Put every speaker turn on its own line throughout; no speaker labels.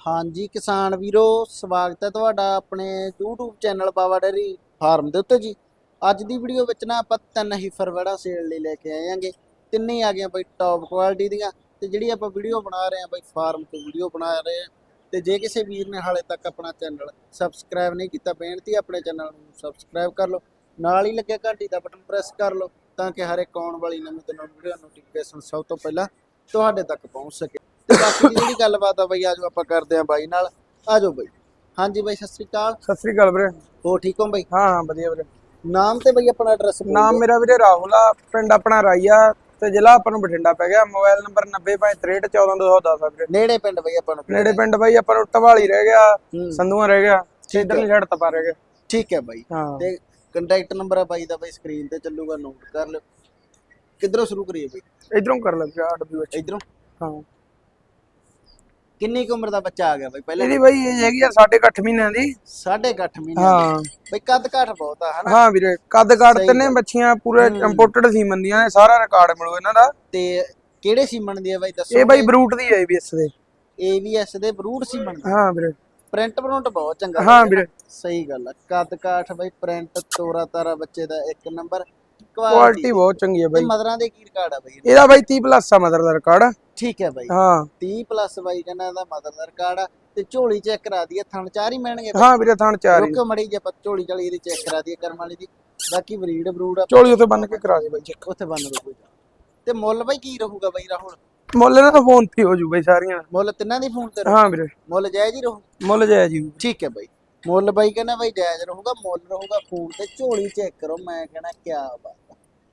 ਹਾਂਜੀ, ਕਿਸਾਨ ਵੀਰੋ, ਸਵਾਗਤ ਹੈ ਤੁਹਾਡਾ ਆਪਣੇ YouTube channel Bawa dairy farm ਦੇ ਉੱਤੇ ਜੀ। ਅੱਜ ਦੀ ਵੀਡੀਓ ਵਿੱਚ ਨਾ ਆਪਾਂ ਤਿੰਨ ਹੀ ਫਰਵੜਾ ਸੇਲ ਲਈ ਲੈ ਕੇ ਆਏ ਆਂਗੇ ਤਿੰਨੇ ਹੀ ਆ ਗਈਆਂ ਬਈ ਟੌਪ ਕੁਆਲਿਟੀ ਦੀਆਂ ਤੇ ਜਿਹੜੀ ਆਪਾਂ ਵੀਡੀਓ ਬਣਾ ਰਹੇ ਆਂ ਬਈ ਫਾਰਮ ਤੋਂ ਵੀਡੀਓ ਬਣਾ ਰਹੇ ਆਂ ਤੇ ਜੇ ਕਿਸੇ ਵੀਰ ਨੇ ਹਾਲੇ ਤੱਕ ਆਪਣਾ ਚੈਨਲ ਸਬਸਕ੍ਰਾਈਬ ਨਹੀਂ ਕੀਤਾ, ਬੇਨਤੀ ਹੈ ਆਪਣੇ ਚੈਨਲ ਨੂੰ ਸਬਸਕ੍ਰਾਈਬ ਕਰ ਲਓ। ਨਾਲ ਹੀ ਲੱਗਿਆ ਘੰਟੀ ਦਾ ਬਟਨ ਪ੍ਰੈਸ ਕਰ ਲਓ ਤਾਂ ਕਿ ਹਰ ਇੱਕ ਆਉਣ ਵਾਲੀ ਨਵੀਂ ਤੋਂ ਨਵੀਂ ਵੀਡੀਓ ਨੋਟੀਫਿਕੇਸ਼ਨ ਸਭ ਤੋਂ ਪਹਿਲਾਂ ਤੁਹਾਡੇ ਤੱਕ ਪਹੁੰਚ ਸਕੇ। ਤੇ ਬਾਕੀ ਦੀ ਜਿਹੜੀ ਗੱਲਬਾਤ ਆ ਬਈ ਆਜੋ ਆਪਾਂ ਕਰਦੇ ਆਂ ਬਾਈ ਨਾਲ। ਆਜੋ ਬਈ। ਹਾਂਜੀ ਬਾਈ ਸਤਿ ਸ੍ਰੀ ਅਕਾਲ।
ਸਤਿ ਸ੍ਰੀ ਅਕਾਲ ਵੀਰੇ।
ਹੋ ਠੀਕ ਹੋ ਬਈ?
ਹਾਂ ਹਾਂ ਵਧੀਆ ਵੀਰੇ।
ਨਾਮ ਤੇ ਬਈ ਆਪਣਾ ਐਡਰੈਸ
ਨਾਮ ਮੇਰਾ ਵੀਰੇ ਰਾਹੁਲ ਆ ਪਿੰਡ ਆਪਣਾ ਰਾਈਆ ਤੇ ਜ਼ਿਲ੍ਹਾ ਆਪਾਂ ਨੂੰ ਬਠਿੰਡਾ ਪੈ ਗਿਆ। ਮੋਬਾਈਲ ਨੰਬਰ 9063614210 ਆ ਵੀਰੇ।
ਨੇੜੇ ਪਿੰਡ ਬਈ ਆਪਾਂ ਨੂੰ।
ਨੇੜੇ ਪਿੰਡ ਬਾਈ ਆਪਾਂ ਨੂੰ ਟਵਾਲੀ ਰਹਿ ਗਿਆ ਸੰਧੂਆਂ ਰਹਿ ਗਿਆ ਇਧਰਲੀ ਸਾਈਡ ਤਪਾ ਰਹਿ ਗਿਆ।
ਠੀਕ ਹੈ ਬਾਈ। ਤੇ ਕੰਟੈਕਟ ਨੰਬਰ ਆ ਬਾਈ ਦਾ ਬਾਈ ਸਕਰੀਨ ਤੇ ਚੱਲੂਗਾ ਨੋਟ ਕਰ ਲਿਓ। ਕਿੱਧਰੋਂ ਸ਼ੁਰੂ ਕਰੀਏ ਬਈ?
ਇਧਰੋਂ ਕਰ ਲੈ ਵੀਰੇ ਡਬਲਯੂ ਐਚ
ਇਧਰੋਂ?
ਹਾਂ।
ਕਿੰਨੀ ਕੁ ਉਮਰ ਦਾ ਬੱਚਾ ਆ ਗਿਆ ਬਈ? ਪਹਿਲੇ
ਇਹਦੀ ਬਾਈ ਏਜ ਹੈਗੀ ਆ 8.5 ਮਹੀਨਿਆਂ ਦੀ।
8.5 ਮਹੀਨੇ
ਹਾਂ।
ਬਈ ਕੱਦ ਕਾਠ ਬਹੁਤ ਆ ਹਨਾ?
ਹਾਂ ਵੀਰੇ ਕੱਦ ਕਾੜ
ਸਹੀ
ਤਿੰਨੇ
ਗੱਲ।
ਬੱਚੀਆਂ ਪੂਰੇ। ਇੰਪੋਰਟਡ ਸੀਮਨ ਦੀਆਂ ਨੇ ਸਾਰਾ ਰਿਕਾਰਡ ਮਿਲੂ ਇਹਨਾਂ ਦਾ।
ਤੇ ਕਿਹੜੇ ਸੀਮਨ ਦੀ ਆ ਬਾਈ ਦੱਸੋ
ਇਹ ਬਾਈ ਬਰੂਟ ਦੀ ਹੈ ਏਬੀਐਸ ਦੇ।
AVS ਦੇ ਬਰੂਡ ਸੀਮਨ ਦੀ
ਹਾਂ ਵੀਰੇ।
ਪ੍ਰਿੰਟ ਪ੍ਰਿੰਟ ਬਹੁਤ ਚੰਗਾ
ਹਾਂ। ਵੀਰੇ।
ਸਹੀ ਗੱਲ ਆ। ਕੱਦ ਕਾਠ ਬਈ ਪ੍ਰਿੰਟ ਤੋਰਾ ਤਾਰਾ ਬੱਚੇ ਦਾ ਇੱਕ ਨੰਬਰ
ਕੁਆਲਿਟੀ ਬਹੁਤ ਚੰਗੀ ਹੈ ਬਾਈ।
ਮਦਰਾਂ ਦੇ ਕੀ ਰਿਕਾਰਡ ਆ ਬਈ
ਇਹਦਾ? ਬਾਈ 30 ਪਲੱਸ ਆ ਮਦਰ ਦਾ ਰਿਕਾਰਡ
ਠੀਕ ਹੈ ਬਾਈ।
ਹਾਂ।
30 ਪਲੱਸ ਬਾਈ ਕਹਿੰਦਾ ਇਹਦਾ ਮਦਰ ਦਾ ਰਿਕਾਰਡ ਆ। ਤੇ ਝੋਲੀ ਚੈੱਕ ਕਰਾ ਦਈਏ ਥਣ ਚਾਰ ਹੀ ਮਿਲਣਗੇ
ਹਾਂ ਵੀਰੇ ਥਾਣ ਚਾਰ ਹੀ।
ਰੁਕ ਮੜੀ ਜੇ ਆਪਾਂ ਝੋਲੀ ਝਾਲੀ ਇਹਦੀ ਚੈੱਕ ਕਰਾ ਦਈਏ ਕਰਮ ਵਾਲੀ ਦੀ। ਬਾਕੀ ਬਰੀਡ ਬਰੂਡ ਆ।
ਝੋਲੀ ਉੱਤੇ ਬੰਨ ਕੇ ਕਰਾ ਦੇ ਬਾਈ। ਚੈੱਕ
ਉੱਥੇ ਬੰਨ ਦੋ ਤੇ ਮੁੱਲ ਬਾਈ ਕੀ ਰਹੂਗਾ ਬਾਈ ਰਾਹੁਲ?
ਮੁੱਲ ਇਹਨਾਂ ਦਾ ਫੋਨ ਤੇ ਹੋ ਜੂ ਬਾਈ ਸਾਰੀਆਂ।
ਮੁੱਲ ਤਿੰਨਾਂ ਦੀ ਫੋਨ ਤੇ ਰਹੂ?
ਹਾਂ ਵੀਰੇ।
ਮੁੱਲ ਜਾਇਜ਼ ਹੀ ਰਹੂ?
ਮੁੱਲ ਜਾਇ ਜੀ
ਠੀਕ ਹੈ ਬਾਈ। ਮੁੱਲ ਬਾਈ ਕਹਿੰਦਾ ਬਾਈ ਜਾਇਜ਼ ਰਹੂਗਾ ਮੁੱਲ ਰਹੂਗਾ ਫੋਨ ਤੇ ਝੋਲੀ ਚੈੱਕ ਕਰੋ ਮੈਂ ਕਹਿੰਦਾ ਕਿਆ ਬਾਤ।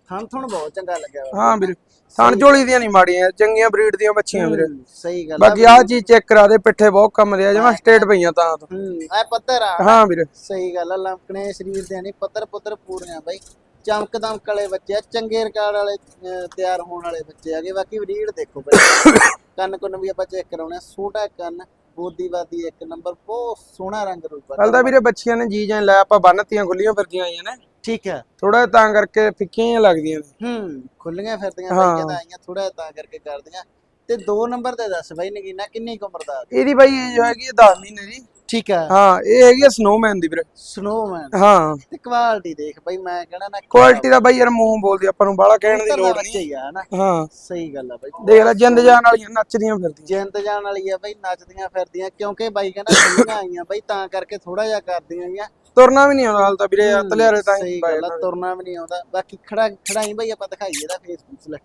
ਥਣ ਥਣ ਬਹੁਤ ਚੰਗਾ ਲੱਗਿਆ ਵਾ।
ਹਾਂ ਵੀਰੇ ਥਾਣ ਝੋਲੀ ਦੀਆਂ ਨਹੀਂ ਮਾੜੀਆਂ ਚੰਗੀਆਂ ਬਰੀਡ ਦੀਆਂ ਬੱਚੀਆਂ ਵੀਰੇ।
ਸਹੀ ਗੱਲ ਆ
ਬਾਕੀ ਆਹ ਚੀਜ਼ ਚੈੱਕ ਕਰਾ ਦੇ ਪਿੱਠੇ ਬਹੁਤ ਕੰਮ ਦੇ ਆ ਸਟੇਟ ਪਈਆਂ ਤਾਂ ਤੋਂ।
ਹੂੰ ਐ ਪੱਤਰ ਆ।
ਹਾਂ ਵੀਰੇ।
ਸਹੀ ਗੱਲ ਆ ਲੰਕਣੇ ਸਰੀਰ ਦੇ ਨਹੀਂ ਪੱਤਰ ਪੁੱਤਰ ਪੂਰੇ ਆ ਬਾਈ। ਚਮਕ ਦਮਕ ਵਾਲੇ ਬੱਚੇ ਆ ਚੰਗੇ ਰਿਕਾਰਡ ਵਾਲੇ ਅਹ, ਤਿਆਰ ਹੋਣ ਵਾਲੇ ਬੱਚੇ ਆਗੇ ਬਾਕੀ ਰੀੜ ਦੇਖੋ ਬਾਈ। ਕੰਨ ਕੁੰਨ ਵੀ ਆਪਾਂ ਚੈੱਕ ਕਰਾਉਣੇ ਆ। ਛੋਟਾ ਕੰਨ। ਬੋਦੀ ਬਾਦੀ ਇੱਕ ਨੰਬਰ ਬਹੁਤ ਸੋਹਣਾ ਰੰਗ ਰੂਪ ਆ।
ਵੀਰੇ ਬੱਚੀਆਂ ਨੇ ਜੀ ਜਾਂ ਲੈ ਆਪਾਂ ਬੰਨਤੀਆਂ ਖੁੱਲੀਆਂ ਫਿਰਦੀਆਂ ਆਈਆਂ ਨੇ।
ਠੀਕ ਹੈ
ਥੋੜਾ ਤਾਂ ਕਰਕੇ ਫਿੱਕੀਆਂ ਲੱਗਦੀਆਂ ਨੇ।
ਹੂੰ ਖੁੱਲੀਆਂ ਫਿਰਦੀਆਂ
ਹਾਂ।
ਬਾਈਆਂ ਤਾਂ ਆਈਆਂ ਥੋੜਾ ਤਾਂ ਕਰਕੇ ਕਰਦੀਆਂ। ਤੇ ਦੋ ਨੰਬਰ ਤੇ ਦੱਸ ਬਾਈ ਨਗੀਨਾ ਕਿੰਨੀ ਕੁ ਉਮਰ ਦਾ?
ਇਹਦੀ ਬਾਈ ਏਜ ਹੈਗੀ 10 ਮਹੀਨੇ ਦੀ।
ਠੀਕ ਹੈ।
ਹਾਂ ਇਹ ਹੈਗੀ ਆ ਸਨੋਮੈਨ ਦੀ ਵੀਰੇ।
ਸਨੋਮੈਨ
ਹਾਂ।
ਤੇ ਕੁਆਲਿਟੀ ਦੇਖ ਬਾਈ ਮੈਂ ਕਹਿਣਾ ਨਾ
ਕੁਆਲਿਟੀ ਦਾ ਬਾਈ ਯਾਰ ਮੂੰਹ ਬੋਲਦੀ ਆਪਾਂ ਨੂੰ ਬਾਹਲਾ ਕਹਿਣ ਦੀ ਲੋੜ ਨਹੀਂ।
ਆ ਹਨਾ?
ਹਾਂ।
ਸਹੀ ਗੱਲ ਆ ਬਾਈ।
ਦੇਖ ਲੈ ਜਿੰਦ ਜਾਨ ਵਾਲੀਆਂ ਨੱਚਦੀਆਂ ਫਿਰਦੀਆਂ।
ਜਿੰਦ ਜਾਣ ਵਾਲੀ ਆ ਬਈ ਨੱਚਦੀਆਂ ਫਿਰਦੀਆਂ ਕਿਉਂਕਿ ਬਾਈ ਕਹਿੰਦਾ ਖੁੱਲੀਆਂ ਆਈਆਂ ਬਈ ਤਾਂ ਕਰਕੇ ਥੋੜਾ ਜਿਹਾ ਕਰਦੀਆਂ ਆਈਆਂ।
ਤੁਰਨਾ ਵੀ ਨਹੀਂ ਆਉਂਦਾ ਹਾਲ ਤਾਂ ਵੀਰੇ ਤਲਿਆਰੇ ਤਾਂ
ਸਹੀ ਗੱਲ ਆ ਤੁਰਨਾ ਵੀ ਨਹੀਂ ਆਉਂਦਾ। ਬਾਕੀ ਖੜਾ ਖੜਾਈ ਬਈ ਆਪਾਂ ਦਿਖਾਈਏ ਇਹਦਾ ਫੇਸਬੁੱਕ ਲੈ।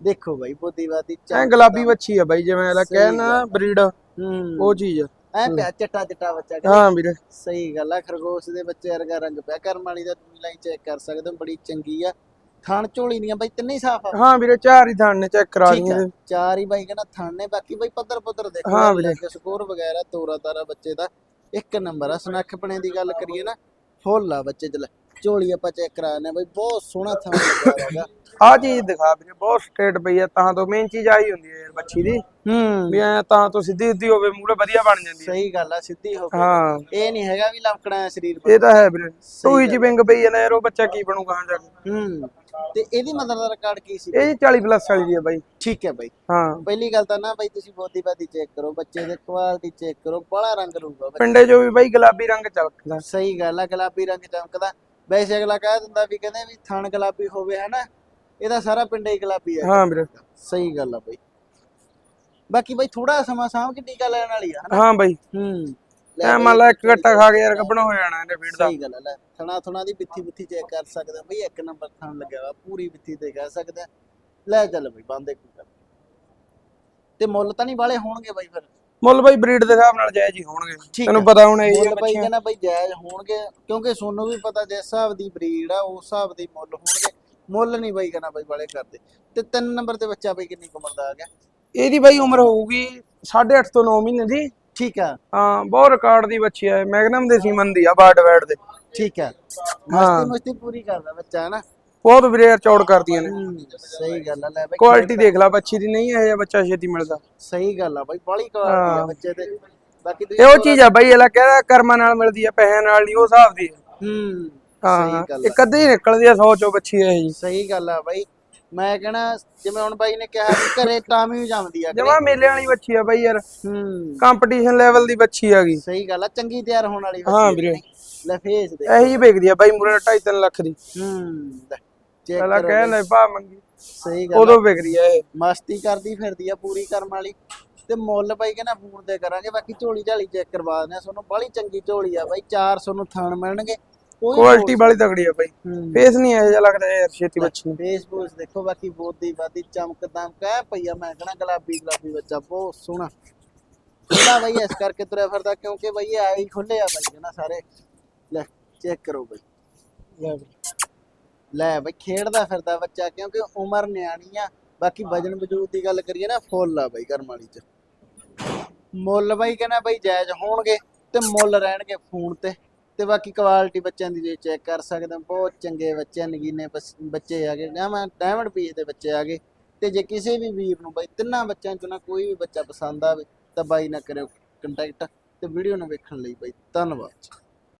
ਦੇਖੋ ਬਾਈ ਬੁੱਧੀਵਾਦੀ
ਐ ਗੁਲਾਬੀ ਬੱਚੀ ਆ ਬਾਈ ਜਿਵੇਂ
ਸਹੀ
ਕਹਿਣਾ ਬਰੀਡ
ਹੂੰ।
ਉਹ ਚੀਜ਼ ਆ।
ਐ ਪਿਆ ਚਟਾ ਚਟਾ ਬੱਚਾ
ਹਾਂ ਵੀਰੇ।
ਸਹੀ ਗੱਲ ਆ ਖਰਗੋਸ਼ ਦੇ ਬੱਚੇ ਵਰਗਾ ਰੰਗ ਪਿਆ ਕਰਮ ਵਾਲੀ ਦਾ ਲਾਈਨ ਚੈੱਕ ਕਰ ਸਕਦੇ ਹੋ ਬੜੀ ਚੰਗੀ ਆ। ਥਣ ਝੋਲੀ ਦੀਆਂ ਬਾਈ ਤਿੰਨੇ ਹੀ ਸਾਫ਼ ਆ।
ਹਾਂ ਵੀਰੇ ਚਾਰ ਹੀ ਥਾਣ ਨੇ ਚੈੱਕ ਕਰਾ
ਠੀਕ
ਲਈਆਂ
ਚਾਰ ਹੀ ਬਾਈ ਕਹਿੰਦਾ ਥਣ ਨੇ ਬਾਕੀ ਬਾਈ ਪੱਧਰ ਪੱਧਰ ਦੇਖੋ
ਹਾਂ
ਹਾਂ
ਵੀਰੇ।
ਸਕੋਰ ਵਗੈਰਾ ਤੋਰਾ ਤਾਰਾ ਬੱਚੇ ਦਾ। ਇੱਕ ਨੰਬਰ ਆ ਸੁਨੱਖਪਣੇ ਦੀ ਗੱਲ ਕਰੀਏ ਨਾ ਫੁੱਲ ਆ ਬੱਚੇ ਚ ਲੈ। ਝੋਲੀ ਆਪਾਂ ਚੈੱਕ ਕਰਾਣੇ ਬਾਈ ਬਹੁਤ ਸੋਹਣਾ ਹੈਗਾ।
ਆਹ ਚੀਜ਼ ਦਿਖਾ ਵੀਰੇ ਬਹੁਤ ਸਟੇਟ ਪਈ ਆ ਤਾਂ ਤੋਂ ਮੇਨ ਚੀਜ਼ ਆਹੀ ਹੁੰਦੀ ਹੈ ਯਾਰ ਬੱਚੀ ਦੀ।
ਹੂੰ।
ਵੀ ਐ ਤਾਂ ਤੋਂ ਸਿੱਧੀ ਸਿੱਧੀ ਹੋਵੇ ਮੂਹਰੇ ਵਧੀਆ ਬਣ ਜਾਂਦੀ ਹੈ।
ਸਹੀ ਗੱਲ ਆ ਸਿੱਧੀ ਹੋ ਕੇ
ਹਾਂ।
ਇਹ ਨਹੀਂ ਹੈਗਾ ਵੀ ਲਮਕਣਾ ਸਰੀਰ
ਇਹ ਤਾਂ ਹੈ ਵੀਰੇ ਟੂਈ ਚ ਵਿੰਗ ਪਈ ਆ ਨਾ ਯਾਰ ਉਹ ਬੱਚਾ ਕੀ ਬਣੂਗਾ ਹਾਂ ਜਾ ਕੇ।
ਹੂੰ। ਤੇ ਇਹਦੀ ਮਦਰ ਦਾ ਰਿਕਾਰਡ ਕੀ ਸੀ?
ਇਹ 40 ਪਲੱਸ ਵਾਲੀ ਦੀ ਆ ਬਾਈ।
ਠੀਕ ਹੈ ਬਾਈ।
ਹਾਂ।
ਪਹਿਲੀ ਗੱਲ ਤਾਂ ਨਾ ਬਾਈ ਤੁਸੀਂ ਬੋਦੀ ਬਾਦੀ ਚੈੱਕ ਕਰੋ ਬੱਚੇ ਦੇ ਕੁਆਲਿਟੀ ਚੈੱਕ ਕਰੋ ਬੜਾ ਰੰਗ ਬੱਚੇ।
ਪਿੰਡੇ ਚੋਂ ਵੀ ਬਾਈ ਗੁਲਾਬੀ ਰੰਗ ਚੱਲਦਾ
ਸਹੀ ਗੱਲ ਆ ਗੁਲਾਬੀ ਰੰਗ ਚਮਕਦਾ। ਵੈਸੇ ਅਗਲਾ ਕਹਿ ਦਿੰਦਾ ਵੀ ਕਹਿੰਦੇ ਵੀ ਥਣ ਗੁਲਾਬੀ ਹੋਵੇ ਹਨਾ ਇਹਦਾ ਸਾਰਾ ਪਿੰਡ ਹੀ ਗੁਲਾਬੀ ਹੈ।
ਹਾਂ ਵੀਰੇ।
ਸਹੀ ਗੱਲ ਆ ਬਈ। ਬਾਕੀ ਬਈ ਥੋੜਾ ਸਮਾਂ ਸਾਂਭ ਕੇ ਟੀਕਾ ਲੈਣ ਵਾਲੀ ਆ ਹਨਾ?
ਹਾਂ ਬਾਈ।
ਹੂੰ।
ਐ ਮੰਨ ਲਾ ਇੱਕ ਗੱਟਾ ਖਾ ਕੇ ਯਾਰ ਗੱਬਣਾ ਹੋ ਜਾਣਾ ਇਹਨੇ ਫੀਡ ਦਾ।
ਸਹੀ ਗੱਲ ਲੈ ਥਣਾ ਥਣਾ ਦੀ ਬਿੱਥੀ ਬਿੱਥੀ ਚੈੱਕ ਕਰ ਸਕਦਾ ਬਈ ਇੱਕ ਨੰਬਰ ਥਣ ਲੱਗਿਆ ਵਾ ਪੂਰੀ ਬਿੱਥੀ ਤੇ ਕਹਿ ਸਕਦਾ ਲੈ ਚੱਲ ਬਈ ਬੰਦੇ ਕੋਈ ਗੱਲ ਤੇ ਮੁੱਲ ਤਾਂ ਨਹੀਂ ਵਾਲੇ ਹੋਣਗੇ ਬਈ ਫਿਰ।
ਮੁੱਲ ਬਾਈ ਬਰੀਡ ਦੇ ਹਿਸਾਬ ਨਾਲ ਜਾਇਜ਼ ਹੀ ਹੋਣਗੇ। ਤੈਨੂੰ
ਆ।
ਪਤਾ ਹੁਣ ਇਹ
ਮੁੱਲ ਬਈ ਕਹਿੰਦਾ ਬਈ ਜਾਇਜ਼ ਹੋਣਗੇ ਕਿਉਂਕਿ ਸੋਨੂੰ ਵੀ ਪਤਾ ਜਿਸ ਹਿਸਾਬ ਦੀ ਬਰੀਡ ਆ ਉਸ ਹਿਸਾਬ ਦੇ ਹੀ ਮੁੱਲ ਹੋਣਗੇ। ਮੁੱਲ ਨਹੀਂ ਬਈ ਕਹਿੰਦਾ ਬਈ ਵਾਲੇ ਕਰਦੇ। ਤੇ ਤਿੰਨ ਨੰਬਰ ਤੇ ਬੱਚਾ ਬਈ ਕਿੰਨੀ ਉਮਰ ਦਾ ਆ ਗਿਆ?
ਇਹਦੀ ਬਾਈ ਉਮਰ ਹੋਊਗੀ 8.5 ਤੋਂ 9 ਮਹੀਨੇ ਦੀ।
ਠੀਕ ਆ।
ਹਾਂ ਬਹੁਤ ਰਿਕਾਰਡ ਦੀ ਬੱਚੀ ਹੈ ਮੈਗਨਮ ਦੇ ਸੀਮਨ ਦੀ ਆ ਬਾਰਡ ਵੈਡ ਦੇ।
ਠੀਕ ਆ।
ਹਾਂ।
ਮਸਤੀ ਮਸਤੀ ਪੂਰੀ ਕਰਦਾ ਬੱਚਾ ਹਨਾ
ਬਹੁਤ ਵੀਰੇ ਚੌੜ ਕਰਦੀਆਂ ਨੇ।
ਹੂੰ, ਸਹੀ ਗੱਲ ਆ ਲੈ ਬਈ
ਕੁਆਲਿਟੀ ਦੇਖ ਲੈ ਬੱਚੀ ਦੀ ਨਹੀਂ ਇਹ ਜਿਹਾ ਬੱਚਾ ਛੇਤੀ ਮਿਲਦਾ।
ਸਹੀ ਗੱਲ ਆ ਬਈ ਬੜੀ ਕੁਆਲਿਟੀ ਆ
ਹਾਂ।
ਬੱਚੇ ਤੇ। ਬਾਕੀ
ਇਹ ਉਹ ਚੀਜ਼ ਆ ਬਾਈ ਇਹਲਾ ਕਹਿੰਦਾ ਕਰਮਾਂ ਨਾਲ ਮਿਲਦੀ ਆ ਪੈਸਿਆਂ ਨਾਲ ਨਹੀਂ ਉਹ ਹਿਸਾਬ ਦੀ ਆ।
ਹੂੰ
ਹਾਂ
ਸਹੀ ਗੱਲ
ਇੱਕ ਅੱਧੀ ਨਿਕਲਦੀ ਆ 100 ਚੋਂ ਬੱਚੀ ਇਹ ਜੀ।
ਸਹੀ ਗੱਲ ਆ ਬਾਈ। ਮੈਂ ਕਹਿਣਾ ਜਿਵੇਂ ਹੁਣ ਬਾਈ ਨੇ ਕਿਹਾ ਵੀ ਘਰੇ ਤਾਂ ਵੀ ਜੰਮਦੀ ਆ
ਜਮਾ ਮੇਲੇ ਵਾਲੀ ਬੱਚੀ ਆ ਬਾਈ ਯਾਰ।
ਹੂੰ।
ਕੰਪੀਟੀਸ਼ਨ ਲੈਵਲ ਦੀ ਬੱਚੀ ਹੈਗੀ
ਸਹੀ ਗੱਲ ਆ ਚੰਗੀ ਤਿਆਰ ਹੋਣ ਵਾਲੀ
ਹਾਂ
ਬੱਚੀ ਆ
ਵੀਰੇ।
ਲੈ ਫੇਸ ਦੇ।
ਇਹੀ ਵਿਕਦੀ ਆ ਬਾਈ ਮੂਰੇ 2.5 ਲੱਖ ਦੀ।
ਹੂੰ ਲੈ।
ਪਹਿਲਾਂ
ਕਰੋ
ਕਹਿ ਲੈ ਭਾ ਮੰਗੀ।
ਸਹੀ ਗੱਲ।
ਉਦੋਂ ਵਿਕਦੀ ਆ ਇਹ।
ਮਸਤੀ ਕਰਦੀ ਫਿਰਦੀ ਆ ਪੂਰੀ ਕਰਮ ਵਾਲੀ। ਤੇ ਮੁੱਲ ਬਾਈ ਕਹਿੰਦਾ ਫੋਨ ਤੇ ਕਰਾਂਗੇ ਬਾਕੀ ਝੋਲੀ ਝਾਲੀ ਚੈੱਕ ਕਰਵਾ ਦਿੰਦੇ ਆ। ਤੁਹਾਨੂੰ ਬੜੀ ਚੰਗੀ ਝੋਲੀ ਆ ਬਾਈ 400 ਨੂੰ ਥਣ ਮਿਲਣਗੇ। ਕੋਈ
ਕੁਆਲਿਟੀ ਵਾਲੀ ਤਗੜੀ ਆ ਬਾਈ। ਫੇਸ ਨਹੀਂ ਇਹੋ ਜਿਹਾ ਲੱਗਦਾ ਯਾਰ ਛੇਤੀ ਬੱਚੀ ਨੂੰ।
ਫੇਸਬੁੱਕ ਦੇਖੋ ਬਾਕੀ ਬੋਦੀ ਬਾਦੀ ਚਮਕ ਦਮਕ ਐ ਪਈਆ ਮੈਂ ਕਹਣਾ ਗੁਲਾਬੀ ਗੁਲਾਬੀ ਬੱਚਾ ਬਹੁਤ ਸੋਹਣਾ। ਖੁੱਲਾ ਬਈ ਇਸ ਕਰਕੇ ਤੁਰਿਆ ਫਿਰਦਾ ਕਿਉਂਕਿ ਬਈ ਇਹ ਆਈ ਖੁੱਲੇ ਆ ਬਈ ਜਨਾ ਸਾਰੇ। ਲੈ ਚੈੱਕ ਕਰੋ ਬਈ।
ਲੈ।
ਲੈ ਬਈ ਖੇਡਦਾ ਫਿਰਦਾ ਬੱਚਾ ਕਿਉਂਕਿ ਉਮਰ ਨਿਆਣੀ ਆ। ਬਾਕੀ ਵਜਨ ਵਜੂਦ ਦੀ ਗੱਲ ਕਰੀਏ ਨਾ ਫੁੱਲ ਆ ਬਈ ਕਰਮ ਵਾਲੀ ਚ। ਮੁੱਲ ਬਈ ਕਹਿੰਦਾ ਬਈ ਜਾਇਜ਼ ਹੋਣਗੇ ਤੇ ਮੁੱਲ ਰਹਿਣਗੇ ਫੋਨ ਤੇ। ਤੇ ਬਾਕੀ ਕੁਆਲਿਟੀ ਬੱਚਿਆਂ ਦੀ ਜੇ ਚੈੱਕ ਕਰ ਸਕਦੇ ਬਹੁਤ ਚੰਗੇ ਬੱਚੇ ਨਗੀਨੇ ਬੱਚੇ ਆਗੇ ਡਾਇਮੰਡ ਡਾਇਮੰਡ ਪੀਸ ਦੇ ਬੱਚੇ ਆਗੇ ਤੇ ਜੇ ਕਿਸੇ ਵੀ ਵੀਰ ਨੂੰ ਬਈ ਤਿੰਨਾਂ ਬੱਚਿਆਂ ਚੋਂ ਨਾ ਕੋਈ ਵੀ ਬੱਚਾ ਪਸੰਦ ਆਵੇ ਤਾਂ ਬਾਈ ਨਾ ਕਰਿਓ ਕੰਟੈਕਟ ਤੇ ਵੀਡੀਓ ਨੂੰ ਵੇਖਣ ਲਈ ਬਈ ਧੰਨਵਾਦ।